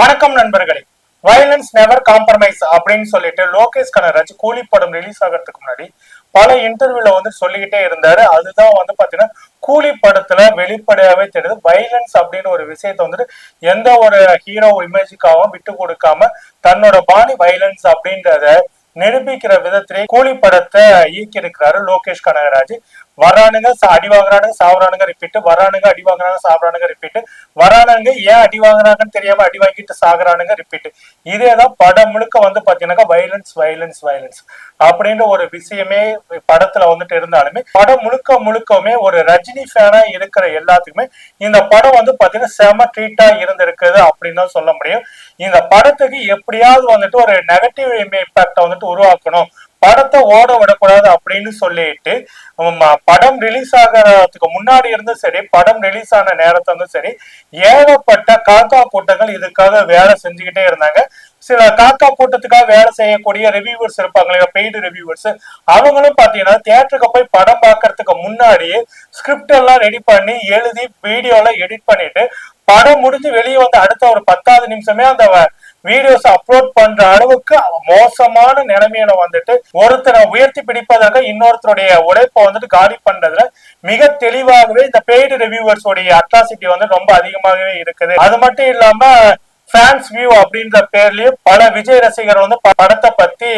வணக்கம் நண்பர்களே. Violence never compromise அப்படின்னு சொல்லிட்டு லோகேஷ் கனகராஜ் கூலி படம் ரிலீஸ் ஆகிறதுக்கு முன்னாடி பல இன்டர்வியூல வந்து சொல்லிக்கிட்டே இருந்தாரு. அதுதான் வந்து பாத்தீங்கன்னா கூலி படத்துல வெளிப்படையாவே தெரியுது. வயலன்ஸ் அப்படின்னு ஒரு விஷயத்த வந்துட்டு எந்த ஒரு ஹீரோ இமேஜுக்காகவும் விட்டு கொடுக்காம தன்னோட பாணி வயலன்ஸ் அப்படின்றத நிரூபிக்கிற விதத்திலே கூலி படத்தை இயக்கி இருக்கிறாரு லோகேஷ் கனகராஜ். வரானுங்க அடி வாங்குறானுங்க சாவுறானுங்க ரிப்பீட் வரானுங்க அடி வாங்குறாங்க சாவுறானுங்க ரிப்பீட் வரானுங்க ஏன் அடி வாங்குறாங்கன்னு தெரியாம அடி வாங்கிட்டு சாகுறானுங்க ரிப்பீட் இதேதான் படம் முழுக்க வந்து பாத்தீங்கன்னாக்கா வயலன்ஸ் வயலன்ஸ் வயலன்ஸ் அப்படின்ற ஒரு விஷயமே படத்துல வந்துட்டு இருந்தாலுமே படம் முழுக்க முழுக்கவுமே ஒரு ரஜினி ஃபேனா இருக்கிற எல்லாத்துக்குமே இந்த படம் வந்து பாத்தீங்கன்னா செம ட்ரீட்டா இருந்திருக்குது அப்படின்னு தான் சொல்ல முடியும். இந்த படத்துக்கு எப்படியாவது வந்துட்டு ஒரு நெகட்டிவ் இம்பாக்ட வந்துட்டு உருவாக்கணும் படத்தை ஓட விடக்கூடாது அப்படின்னு சொல்லிட்டு படம் ரிலீஸ் ஆகிறதுக்கு முன்னாடி இருந்தும் சரி படம் ரிலீஸ் ஆன நேரத்துல இருந்தும் சரி ஏகப்பட்ட காக்கா கூட்டங்கள் இதுக்காக வேலை செஞ்சுக்கிட்டே இருந்தாங்க. சில காக்கா கூட்டத்துக்காக வேலை செய்யக்கூடிய ரிவ்யூவர்ஸ் இருப்பாங்க இல்லையா பெய்டு ரிவ்யூவர்ஸ் அவங்களும் பாத்தீங்கன்னா தியேட்டருக்கு போய் படம் பார்க்கறதுக்கு முன்னாடியே ஸ்கிரிப்ட் எல்லாம் ரெடி பண்ணி எழுதி வீடியோல எடிட் பண்ணிட்டு படம் முடிஞ்சு வெளியே வந்து அடுத்த ஒரு பத்தாவது நிமிஷமே அந்த வீடியோஸ் அப்லோட் பண்ற அளவுக்கு மோசமான நிலைமையில வந்துட்டு ஒருத்தரை உயர்த்தி பிடிப்பதாக இன்னொருத்தருடைய உழைப்பை வந்துட்டு காலி பண்றதுல மிக தெளிவாகவே இந்த பெய்டு ரிவியூவர்ஸ் உடைய அட்ராசிட்டி வந்து ரொம்ப அதிகமாகவே இருக்குது. அது மட்டும் இல்லாம ஃபேன்ஸ் வியூ அப்படின்ற பேர்லயும் பல விஜய் ரசிகர் வந்து படத்தை பத்தி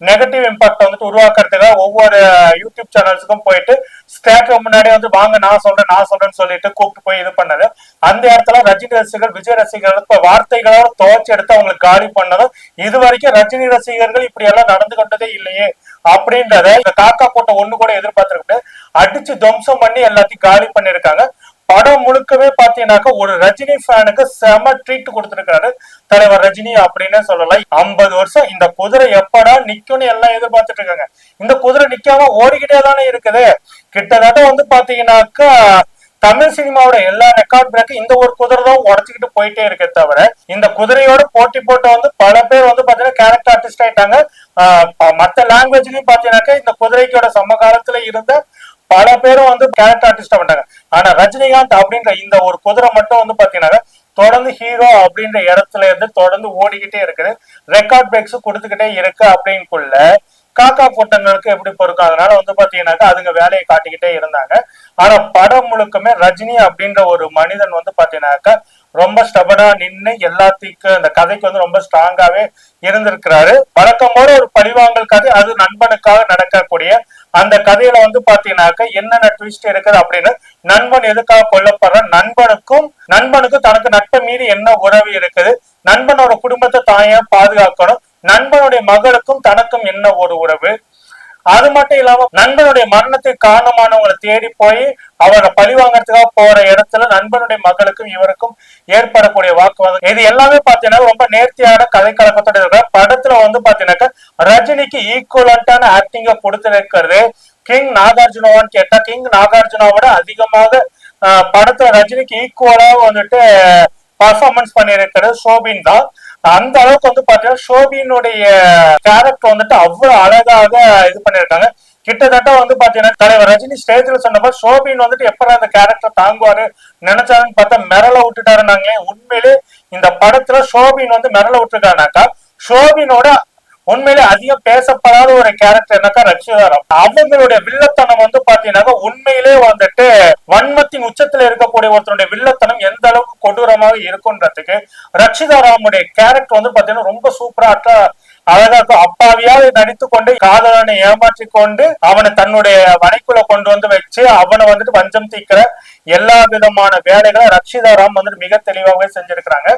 நெகட்டிவ் இம்பாக்ட் வந்துட்டு உருவாக்குறதுக்காக ஒவ்வொரு யூடியூப் சேனல்ஸுக்கும் போயிட்டு ஸ்டாக்கு முன்னாடி வந்து வாங்க நான் சொல்றேன் நான் சொல்றேன்னு சொல்லிட்டு கூப்பிட்டு போய் இது பண்ணது. அந்த இடத்துல ரஜினி ரசிகர்கள் விஜய் ரசிகர்கள் இப்ப வார்த்தைகளோட துவச்சி எடுத்து அவங்களுக்கு காலி பண்ணதும் இது வரைக்கும் ரஜினி ரசிகர்கள் இப்படி எல்லாம் நடந்து கொண்டதே இல்லையே அப்படின்றத இந்த காக்கா கூட்டம் ஒண்ணு கூட எதிர்பார்த்திருக்கு அடிச்சு துவம்சம் பண்ணி எல்லாத்தையும் காலி பண்ணிருக்காங்க படம் முழுக்கவே பாத்தீங்கன்னாக்கா ஒரு ரஜினி ஃபேனுக்கு செம ட்ரீட் கொடுத்திருக்காரு தலைவர் ரஜினி அப்படின்னு சொல்லலாம். ஐம்பது வருஷம் இந்த குதிரை எப்படா நிக்கும்னு எல்லாம் எதிர்பார்த்துட்டு இருக்காங்க. இந்த குதிரை நிக்காம ஓடிக்கிட்டே தானே இருக்குது. கிட்டத்தட்ட வந்து பாத்தீங்கன்னாக்கா தமிழ் சினிமாவோட எல்லா ரெக்கார்ட் பிரேக் இந்த ஒரு குதிரை தான் உடச்சுக்கிட்டு போயிட்டே இருக்கே தவிர இந்த குதிரையோட போட்டி போட்டு வந்து பல பேர் வந்து பாத்தீங்கன்னா கேரக்டர் ஆர்டிஸ்ட் ஆயிட்டாங்க. மற்ற மத்த லாங்குவேஜ்லயும் பாத்தீங்கன்னாக்கா இந்த குதிரைக்கோட சம காலத்துல இருந்த பல பேரும் வந்து கேரக்டர் ஆர்டிஸ்டா பண்ணாங்க ஆனா ரஜினிகாந்த் அப்படின்ற இந்த ஒரு குதிரை மட்டும் வந்து பாத்தீங்கன்னா தொடர்ந்து ஹீரோ அப்படின்ற இடத்துல இருந்து தொடர்ந்து ஓடிக்கிட்டே இருக்குது. ரெக்கார்ட் பிரேக்ஸ் கொடுத்துக்கிட்டே இருக்கு அப்படின்னுக்குள்ள காக்கா கூட்டங்களுக்கு எப்படி பொறுக்கும்? அதனால வந்து பாத்தீங்கன்னாக்கா அதுங்க வேலையை காட்டிக்கிட்டே இருந்தாங்க. ஆனா படம் முழுக்கமே ரஜினி அப்படின்ற ஒரு மனிதன் வந்து பாத்தீங்கன்னாக்கா ரொம்ப ஸ்டபனா நின்னு எல்லாத்துக்கும் அந்த கதைக்கு வந்து ரொம்ப ஸ்ட்ராங்காவே இருந்திருக்கிறாரு. வழக்கம் போல ஒரு பழிவாங்கல் கதை அது நண்பனுக்காக நடக்கக்கூடிய அந்த கதையில வந்து பாத்தீங்கன்னாக்கா என்னென்ன ட்விஸ்ட் இருக்குது அப்படின்னு நண்பன் எதுக்காக கொல்லப்படுற நண்பனுக்கும் நண்பனுக்கும் தனக்கு நட்பை மீறி என்ன உறவு இருக்குது? நண்பனோட குடும்பத்தை தாயா பாதுகாக்கணும்? நண்பனுடைய மகளுக்கும் தனக்கும் என்ன ஒரு உறவு? அது மட்டும் இல்லாம நண்பனுடைய மரணத்துக்கு காரணமானவங்களை தேடி போய் அவரை பழி வாங்கறதுக்காக போற இடத்துல நண்பனுடைய மகளுக்கும் இவருக்கும் ஏற்படக்கூடிய வாக்குவாதம். இது எல்லாமே பாத்தீங்கன்னா ரொம்ப நேர்த்தியான கதை கலக்கத்தோட இருக்கிற படத்துல வந்து பாத்தீங்கன்னாக்கா ரஜினிக்கு ஈக்குவலண்டான ஆக்டிங்க கொடுத்திருக்கிறது கிங் நாகார்ஜுனாவான்னு கேட்டா கிங் நாகார்ஜுனாவோட அதிகமாக ஆஹ், படத்துல ரஜினிக்கு ஈக்குவலா வந்துட்டு பர்ஃபார்மன்ஸ் பண்ணியிருக்கிறது சோபின் தான். அந்த அளவுக்கு வந்து பாத்தீங்கன்னா ஷோபினுடைய கேரக்டர் வந்துட்டு அவ்வளவு அழகாக இது பண்ணிருக்காங்க கிட்டத்தட்ட வந்து பாத்தீங்கன்னா தலைவர் ரஜினி ஸ்டேஜ்ல சொன்னப்ப ஷோபின் வந்துட்டு எப்ப அந்த கேரக்டர் தாங்குவாரு நினைச்சாருன்னு பார்த்தா மிரள விட்டுட்டாரு நாங்களே உண்மையிலே இந்த படத்துல ஷோபின் வந்து மிரள விட்டுருக்காருனாக்கா ஷோபினோட உண்மையிலே அதிகம் பேசப்படாத ஒரு கேரக்டர் என்னக்கா ரட்சிதாரம் அவங்களுடைய வில்லத்தனம் வந்து பாத்தீங்கன்னாக்கா உண்மையிலே வந்துட்டு வன்மத்தின் உச்சத்துல இருக்கக்கூடிய ஒருத்தருடைய வில்லத்தனம் எந்த அளவுக்கு கொடூரமாக இருக்குன்றதுக்கு ரட்சிதாராமுடைய கேரக்டர் வந்து பாத்தீங்கன்னா ரொம்ப சூப்பரா அழகாக அப்பாவியாக நடித்து கொண்டு காதலனை ஏமாற்றி கொண்டு அவனை தன்னுடைய மனைக்குள்ள கொண்டு வந்து வச்சு அவனை வந்துட்டு வஞ்சம் தீக்கிற எல்லா விதமான வேலைகளை ரட்சிதாராம் வந்துட்டு மிக தெளிவாகவே செஞ்சிருக்கிறாங்க.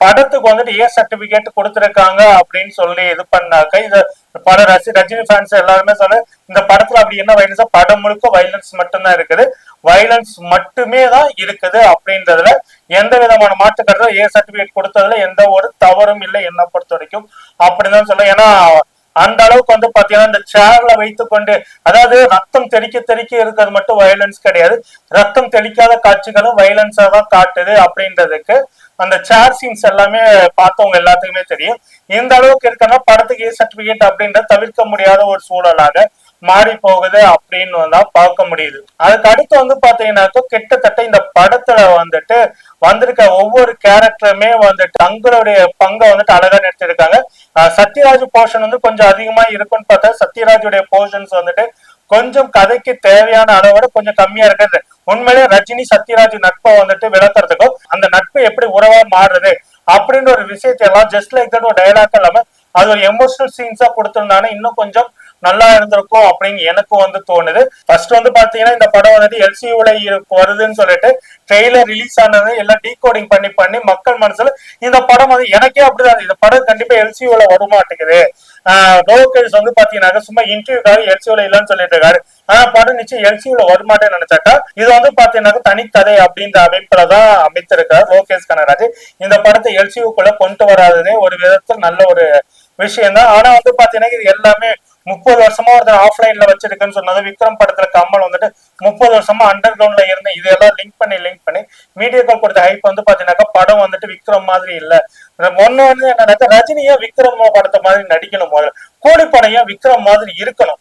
படத்துக்கு வந்துட்டு ஏ சர்டிபிகேட் கொடுத்துருக்காங்க அப்படின்னு சொல்லி இது பண்ணாக்க இது பல ரசி ரஜினி ஃபேன்ஸ் எல்லாருமே சொல்ல இந்த படத்துல அப்படி என்ன வைலன்ஸா படம் முழுக்க வைலன்ஸ் மட்டும்தான் இருக்குது. வைலன்ஸ் மட்டுமே தான் இருக்குது அப்படின்றதுல எந்த விதமான மாற்று கருத்து ஏ சர்டிபிகேட் கொடுத்ததுல எந்த ஒரு தவறும் இல்லை என்ன பொறுத்த வரைக்கும். அப்படிதான் சொல்ல ஏன்னா அந்த அளவுக்கு வந்து பாத்தீங்கன்னா இந்த சேர்ல வைத்து கொண்டு அதாவது ரத்தம் தெளிக்க தெளிக்க இருக்கிறது மட்டும் வயலன்ஸ் கிடையாது. ரத்தம் தெளிக்காத காட்சிகளும் வயலன்ஸா தான் காட்டுது அப்படின்றதுக்கு அந்த சேர் சீன்ஸ் எல்லாமே பார்த்தவங்க எல்லாத்துக்குமே தெரியும். இந்த அளவுக்கு இருக்கனா படத்துக்கு ஏ சர்டிபிகேட் அப்படின்றத தவிர்க்க முடியாத ஒரு சூழலாக மாறி போகுது அப்படின்னு தான் பார்க்க முடியுது. அதுக்கு அடுத்து வந்து பாத்தீங்கன்னாக்கா கிட்டத்தட்ட இந்த படத்துல வந்துட்டு வந்திருக்க ஒவ்வொரு கேரக்டருமே வந்துட்டு தங்களுடைய பங்கை வந்துட்டு அழகா நிறுத்திருக்காங்க சத்யராஜ் போர்ஷன் வந்து கொஞ்சம் அதிகமா இருக்குன்னு பார்த்தா சத்யராஜுடைய போர்ஷன்ஸ் வந்துட்டு கொஞ்சம் கதைக்கு தேவையான அளவோட கொஞ்சம் கம்மியா இருக்கிறது. உண்மையிலே ரஜினி சத்யராஜ் நட்பை வந்துட்டு விளக்குறதுக்கும் அந்த நட்பு எப்படி உறவா மாறுறது அப்படின்ற ஒரு விஷயத்தை எல்லாம் ஜஸ்ட் லைக் தட் ஒரு டயலாக் இல்லாம அது ஒரு எமோஷனல் சீன்ஸா கொடுத்திருந்தானே இன்னும் கொஞ்சம் நல்லா இருந்திருக்கும் அப்படின்னு எனக்கு வந்து தோணுது. ஃபர்ஸ்ட் வந்து பாத்தீங்கன்னா இந்த படம் வந்துட்டு எல்சியூல வருதுன்னு சொல்லிட்டு ட்ரெய்லர் ரிலீஸ் ஆனது எல்லாம் டீகோடிங் பண்ணி பண்ணி மக்கள் மனசுல இந்த படம் வந்து எனக்கே அப்படிதான் இந்த படம் கண்டிப்பா எல்சியூல வரமாட்டேங்குது. லோகேஷ் வந்து பாத்தீங்கன்னா சும்மா இன்டர்வியூக்காக எல்சியூல இல்லைன்னு சொல்லிட்டு இருக்காரு. ஆனா படம் நிச்சயம் எல்சியூல வருமாட்டேன்னு நினைச்சாக்கா இது வந்து பாத்தீங்கன்னா தனிக்கதை அப்படின்ற அமைப்புல தான் அமைத்திருக்காரு. லோகேஷ் கனகராஜ் இந்த படத்தை எல்சியூக்குள்ள கொண்டு வராததே ஒரு விதத்தில் நல்ல ஒரு விஷயம் தான் ஆனா வந்து பாத்தீங்கன்னா இது எல்லாமே முப்பது வருஷமா ஒருத்தர் ஆஃப்லைன்ல வச்சிருக்குன்னு சொன்னது விக்ரம் படத்துல கமல் வந்துட்டு முப்பது வருஷமா அண்டர் கிரவுண்ட்ல இருந்து இதெல்லாம் லிங்க் பண்ணி லிங்க் பண்ணி மீடியாக்கள் கொடுத்த ஹைப் வந்து பாத்தீங்கன்னாக்கா படம் வந்துட்டு விக்ரம் மாதிரி இல்ல. ஒன்னு வந்து என்னன்னாக்கா ரஜினியா விக்ரம் படத்தை மாதிரி நடிக்கணும் முதல்ல. கோழி படையும் விக்ரம் மாதிரி இருக்கணும்.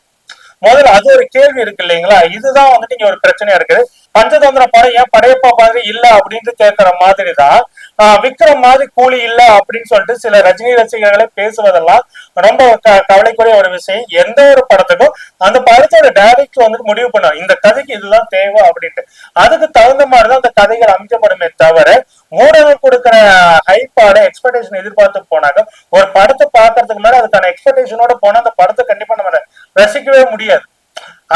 முதல்ல அது ஒரு கேள்வி இருக்கு இல்லைங்களா? இதுதான் வந்துட்டு இங்க ஒரு பிரச்சனையா இருக்குது. பஞ்சதந்திர படம் ஏன் படையப்பா மாதிரி இல்ல அப்படின்னு கேட்கிற மாதிரி தான் விக்ரம் மாதிரி கூலி இல்ல அப்படின்னு சொல்லிட்டு சில ரஜினி ரசிகர்களை பேசுவதெல்லாம் ரொம்ப க- கவலைக்குரிய ஒரு விஷயம். எந்த ஒரு படத்துக்கும் அந்த படத்தோட டைரக்டர் வந்துட்டு முடிவு பண்ணும் இந்த கதைக்கு இதுதான் தேவை அப்படின்ட்டு. அதுக்கு தகுந்த மாதிரிதான் அந்த கதைகள் அமைக்கப்படுமே தவிர ஊடகம் கொடுக்குற ஹைப்பாட எக்ஸ்பெக்டேஷன் எதிர்பார்த்து போனாக்க ஒரு படத்தை பாக்குறதுக்கு முன்னாடி அதுக்கான எக்ஸ்பெக்டேஷனோட போனா அந்த படத்தை கண்டிப்பா நம்ம ரசிக்கவே முடியாது.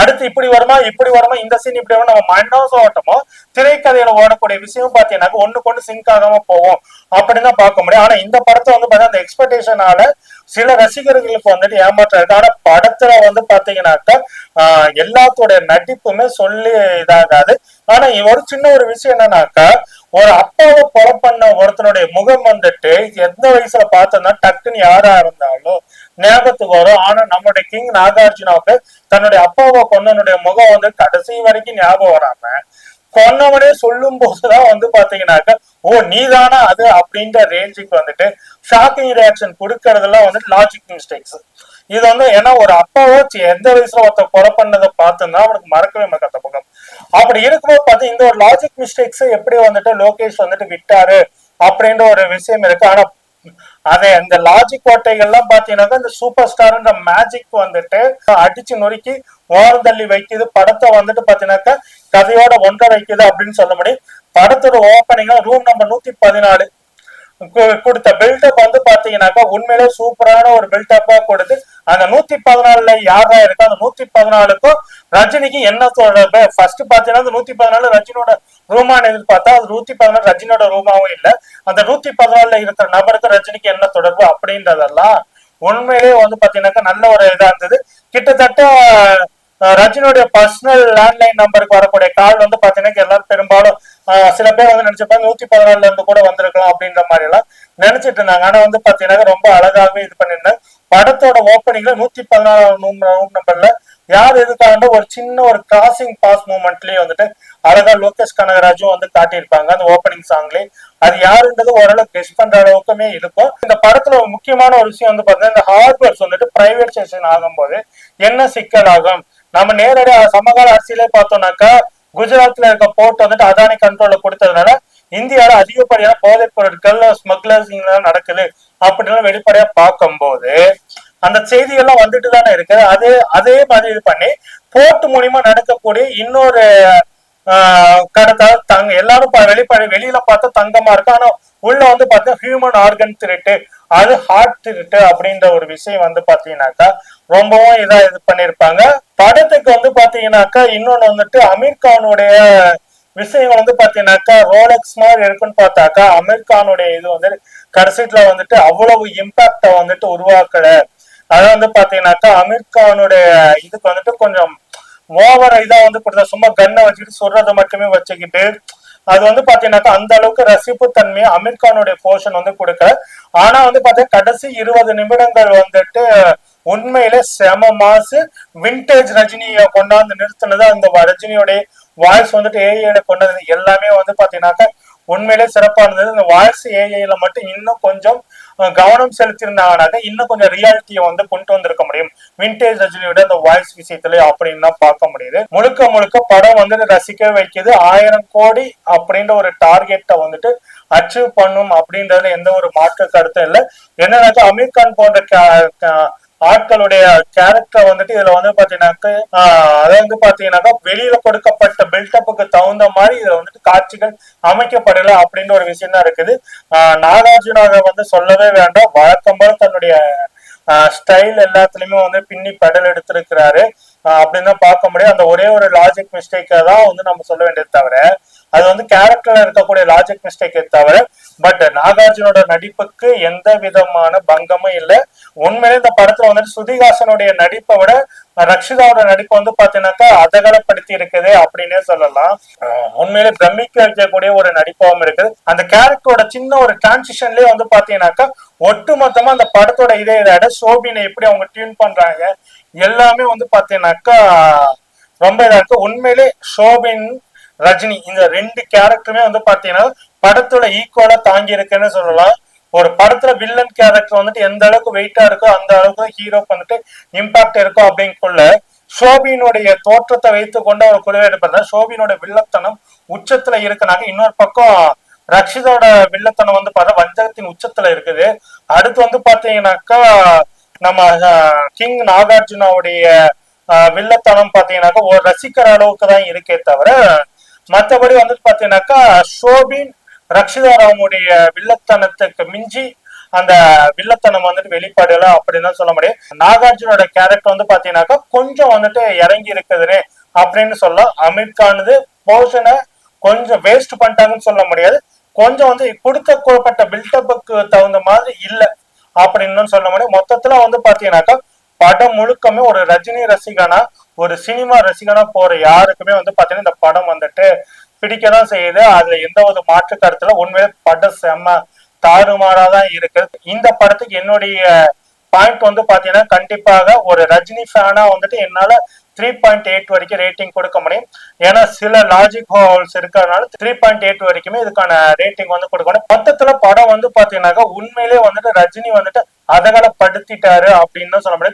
அடுத்து இப்படி வருமா இப்படி வருமா இந்த சீன் இப்படி வரும் நம்ம மன்னோச ஓட்டமோ திரைக்கதையில ஓடக்கூடிய விஷயம் பாத்தீங்கன்னாக்க ஒண்ணுக்கு ஒண்ணு சிங்க் ஆகாம போகும் அப்படின்னு தான் பார்க்க முடியும். ஆனா இந்த படத்தை வந்து பாத்தீங்கன்னா அந்த எக்ஸ்பெக்டேஷனால சில ரசிகர்களுக்கு வந்துட்டு ஏமாற்றம் இருக்கு. ஆனா படத்துல வந்து பாத்தீங்கன்னாக்கா ஆஹ் நடிப்புமே சொல்லி இதாகாது. ஆனா ஒரு சின்ன ஒரு விஷயம் என்னன்னாக்கா ஒரு அப்பாவை கொலை பண்ண ஒருத்தனுடைய முகம் வந்துட்டு எந்த வயசுல பார்த்தோம்னா டக்குன்னு யாரா இருந்தாலும் ஞாபகத்துக்கு வரும். ஆனா நம்மளுடைய கிங் நாகார்ஜுனாவுக்கு தன்னுடைய அப்பாவை கொன்னனுடைய முகம் வந்து கடைசி வரைக்கும் ஞாபகம் வராம கொன்னவனே சொல்லும் போதுதான் வந்து பாத்தீங்கன்னாக்க ஓ நீதானா அது அப்படின்ற ரேஞ்சுக்கு வந்துட்டு ஷாக்கிங் ரியாக்ஷன் கொடுக்கறதெல்லாம் வந்துட்டு லாஜிக் மிஸ்டேக்ஸ் இது வந்து ஏன்னா ஒரு அப்பாவோ எந்த வயசுல ஒருத்த கொலை பண்ணதை பார்த்துன்னா அவனுக்கு மறக்கவே மாட்டான் பக்கம். அப்படி இருக்கும்போது பார்த்து இந்த ஒரு லாஜிக் மிஸ்டேக்ஸ் எப்படி வந்துட்டு லோகேஷ் வந்துட்டு விட்டாரு அப்படின்ற ஒரு விஷயம் இருக்கு. ஆனா அதே இந்த லாஜிக் கோட்டைகள்லாம் பாத்தீங்கன்னா இந்த சூப்பர் ஸ்டார்ன்ற மேஜிக் வந்துட்டு அடிச்சு நொறுக்கி ஓரம் தள்ளி வைக்குது படத்தை வந்துட்டு பாத்தீங்கன்னாக்கா கதையோட ஒன்றை வைக்குது அப்படின்னு சொல்ல முடியும். படத்தோட ஓப்பனிங் ரூம் நம்பர் நூத்தி பதினாலு. கொடுத்த பில்டப் வந்து பாத்தீங்கன்னாக்கா உண்மையிலே சூப்பரான ஒரு பில்டப்பா கொடுத்து அந்த நூத்தி பதினாலுல யாரா இருக்கோ? அந்த நூத்தி பதினாலுக்கும் ரஜினிக்கு என்ன தொடர்பு? ஃபர்ஸ்ட் பாத்தீங்கன்னா அந்த நூத்தி பதினாலு ரஜினியோட ரூமான்னு எதிர்பார்த்தா அது நூத்தி பதினாலு ரஜினியோட ரூமாவும் இல்ல. அந்த நூத்தி பதினாலுல இருக்கிற நபருக்கு ரஜினிக்கு என்ன தொடர்பு அப்படின்றதெல்லாம் உண்மையிலேயே வந்து பாத்தீங்கன்னாக்கா நல்ல ஒரு இதா இருந்தது. கிட்டத்தட்ட அஹ், பர்சனல் லேண்ட்லைன் நம்பருக்கு வரக்கூடிய கால் வந்து பாத்தீங்கன்னா எல்லாரும் பெரும்பாலும் சில பேர் வந்து நினைச்சிருப்பாங்க நூத்தி பதினாலுல இருந்து கூட வந்திருக்கலாம் அப்படின்ற மாதிரி எல்லாம் நினைச்சிட்டு இருந்தாங்க. ஆனா வந்து பாத்தீங்கன்னா ரொம்ப அழகாகவே இது பண்ணிருந்தேன் படத்தோட ஓப்பனிங்ல நூத்தி பதினாலு ரூம் நம்பர்ல யார் எதுக்காக ஒரு சின்ன ஒரு கிராசிங் பாஸ் மூமெண்ட்லயே வந்துட்டு அழகா லோகேஷ் கனகராஜும் வந்து காட்டியிருப்பாங்க. அந்த ஓப்பனிங் சாங்லயே அது யாருன்றது ஓரளவு கெஸ் பண்ற அளவுக்குமே இருக்கும். இந்த படத்துல ஒரு முக்கியமான ஒரு விஷயம் வந்து பாத்தீங்கன்னா இந்த ஹார்ட்வேர்ஸ் வந்துட்டு பிரைவேட்டைசேஷன் ஆகும்போது என்ன சிக்கல் ஆகும் நம்ம நேரடியா சமகால அரசியலே பார்த்தோம்னாக்கா குஜராத்ல இருக்க போர்ட் வந்துட்டு அதானி கண்ட்ரோல்ல கொடுத்ததுனால இந்தியால அதிகப்படியான போதைப் பொருட்கள் ஸ்மக்லர்ஸிங் நடக்குது அப்படின்னு வெளிப்படையா பார்க்கும்போது அந்த செய்திகள்லாம் வந்துட்டு தானே இருக்கு அதே அதே மாதிரி இது பண்ணி போர்ட் மூலியமா நடக்கக்கூடிய இன்னொரு ஆஹ் கடத்தா தங்க எல்லாரும் வெளிப்படை வெளியில பார்த்தா தங்கமா இருக்கு. ஆனா உள்ள வந்து பார்த்தா ஹியூமன் ஆர்கன் திருட்டு அது ஹார்ட் திருட்டு அப்படின்ற ஒரு விஷயம் வந்து பாத்தீங்கன்னாக்கா ரொம்பவும் இதா இது பண்ணிருப்பாங்க. படத்துக்கு வந்து பாத்தீங்கன்னாக்கா இன்னொன்னு வந்துட்டு அமீர் கானுடைய விஷயம் வந்து பாத்தீங்கன்னாக்கா ரோலக்ஸ் மாதிரி இருக்குன்னு பார்த்தாக்கா அமீர் கானுடைய இது வந்து கடைசியில வந்துட்டு அவ்வளவு இம்பாக்ட வந்துட்டு உருவாக்கல. அதான் வந்து பாத்தீங்கன்னாக்கா அமீர் கானுடைய இதுக்கு வந்துட்டு கொஞ்சம் ஓவர இதா வந்து கொடுத்தா சும்மா கன்னை வச்சுக்கிட்டு சொல்றதை மட்டுமே வச்சுக்கிட்டு அது வந்து பாத்தீங்கன்னாக்கா அந்த அளவுக்கு ரசிப்பு தன்மையை அமீர் கானுடைய போர்ஷன் வந்து கொடுக்கல. ஆனா வந்து பாத்தீங்கன்னா கடைசி இருபது நிமிடங்கள் வந்துட்டு உண்மையில செம மாசு. விண்டேஜ் ரஜினியை கொண்டாந்து நிறுத்தினது அந்த ரஜினியோடைய வாய்ஸ் வந்துட்டு ஏஐல கொண்டது. எல்லாமே வந்து பாத்தீங்கன்னாக்கா உண்மையிலே சிறப்பா இருந்தது இந்த வாய்ஸ் ஏஐல மட்டும் இன்னும் கொஞ்சம் கவனம் செலுத்தியிருந்தாங்கனாக்க இன்னும் கொஞ்சம் ரியாலிட்டியை வந்து கொண்டு வந்திருக்க முடியும். விண்டேஜ் ரஜினியோட அந்த வாய்ஸ் விஷயத்துல அப்படின்னு தான் பார்க்க முடியுது. முழுக்க முழுக்க படம் வந்துட்டு ரசிக்க வைக்குது. ஆயிரம் கோடி அப்படின்ற ஒரு டார்கெட்டை வந்துட்டு அச்சீவ் பண்ணும் அப்படின்றதுல எந்த ஒரு மாற்று கருத்தும் இல்லை. என்னன்னாக்கா அமீர் கான் போன்ற ஆட்களுடைய கேரக்டர் வந்துட்டு இதுல வந்து பாத்தீங்கன்னாக்க அதை அதாவது வந்து பாத்தீங்கன்னாக்கா வெளியில கொடுக்கப்பட்ட பில்டப்புக்கு தகுந்த மாதிரி இதுல வந்துட்டு காட்சிகள் அமைக்கப்படல அப்படின்ற ஒரு விஷயம் தான் இருக்குது. ஆஹ் நாகார்ஜுனாவை வந்து சொல்லவே வேண்டாம். வழக்கம் போல தன்னுடைய ஸ்டைல் எல்லாத்துலயுமே வந்து பின்னி பெடல் எடுத்திருக்கிறாரு. அப்படின்னு தான் பார்க்க முடியும். அந்த ஒரே ஒரு லாஜிக் மிஸ்டேக்கை தான் வந்து நம்ம சொல்ல வேண்டியது தவிர அது வந்து கேரக்டர்ல இருக்கக்கூடிய லாஜிக் மிஸ்டேக்கே தவிர பட் நாகார்ஜுனோட நடிப்புக்கு எந்த விதமான பங்கமும் இல்லை. உண்மையிலே இந்த படத்துல வந்துட்டு சுதிகாசனுடைய நடிப்பை விட ரக்ஷிதாவோட நடிப்பு வந்து பாத்தீங்கன்னாக்கா அதகலப்படுத்தி இருக்குது அப்படின்னே சொல்லலாம். உண்மையிலே பிரமிக்க வைக்கக்கூடிய ஒரு நடிப்பாகவும் இருக்குது. அந்த கேரக்டரோட சின்ன ஒரு டிரான்சிஷன்லயே வந்து பாத்தீங்கன்னாக்கா ஒட்டுமொத்தமா அந்த படத்தோட இதே இதை சோபினை எப்படி அவங்க டியூன் பண்றாங்க எல்லாமே வந்து பாத்தீங்கன்னாக்கா ரொம்ப இதா இருக்கு. உண்மையிலே ஷோபின் ரஜினி இந்த ரெண்டு கேரக்டருமே வந்து பாத்தீங்கன்னா படத்தோட ஈக்குவலா தாங்கி இருக்குன்னு சொல்லலாம். ஒரு படத்துல வில்லன் கேரக்டர் வந்துட்டு எந்த அளவுக்கு வெயிட்டா இருக்கோ அந்த அளவுக்கு ஹீரோக்கு வந்துட்டு இம்பாக்ட் இருக்கும் அப்படிங்குள்ள ஷோபினுடைய தோற்றத்தை வைத்து கொண்டு அவர் குழுவை எடுப்பார் ஷோபினோட வில்லத்தனம் உச்சத்துல இருக்கனாக்க இன்னொரு பக்கம் ரக்ஷிதோட வில்லத்தனம் வந்து பார்த்தா வஞ்சகத்தின் உச்சத்துல இருக்குது. அடுத்து வந்து பாத்தீங்கன்னாக்கா நம்ம கிங் நாகார்ஜுனாவுடைய ஆஹ், வில்லத்தனம் பாத்தீங்கன்னாக்கா ஒரு ரசிக்கிற அளவுக்கு தான் இருக்கே தவிர மத்தபடி வந்து பாத்தீங்கன்னாக்கா ஷோபின் ரக்ஷிதா ராமுடைய வில்லத்தனத்துக்கு மிஞ்சி அந்த வில்லத்தனம் வந்துட்டு வெளிப்படல அப்படின்னு சொல்ல முடியும். நாகார்ஜுனோட கேரக்டர் வந்து பாத்தீங்கன்னாக்கா கொஞ்சம் வந்துட்டு இறங்கி இருக்குதுனே அப்படின்னு சொல்ல அமீர் கானது போர்ஷனை கொஞ்சம் வேஸ்ட் பண்ணிட்டாங்கன்னு சொல்ல முடியாது. கொஞ்சம் வந்து கொடுத்த கூறப்பட்ட பில்டப்புக்கு தகுந்த மாதிரி இல்ல அப்படின்னு சொல்ல முடியும். மொத்தத்துல வந்து பாத்தீங்கன்னாக்கா படம் முழுக்கமே ஒரு ரஜினி ரசிகனா ஒரு சினிமா ரசிகனா போற யாருக்குமே வந்து பாத்தீங்கன்னா இந்த படம் வந்துட்டு பிடிக்கதான் செய்யுது. அதுல எந்த ஒரு மாற்று கருத்துல உண்மையிலே படம் செம்ம தாறுமாறா தான் இருக்கு. இந்த படத்துக்கு என்னுடைய பாயிண்ட் வந்து பாத்தீங்கன்னா கண்டிப்பாக ஒரு ரஜினி ஃபேனா வந்துட்டு என்னால த்ரீ பாயிண்ட் எயிட் வரைக்கும் ரேட்டிங் கொடுக்க முடியும். ஏன்னா சில லாஜிக் ஹோல்ஸ் இருக்கிறதுனால த்ரீ பாயிண்ட் எயிட் வரைக்குமே இதுக்கான ரேட்டிங் வந்து கொடுக்க முடியும். மொத்தத்துல படம் வந்து பாத்தீங்கன்னாக்கா உண்மையிலேயே வந்துட்டு ரஜினி வந்துட்டு அதகலப்படுத்திட்டாரு அப்படின்னு தான் சொல்ல முடியும்.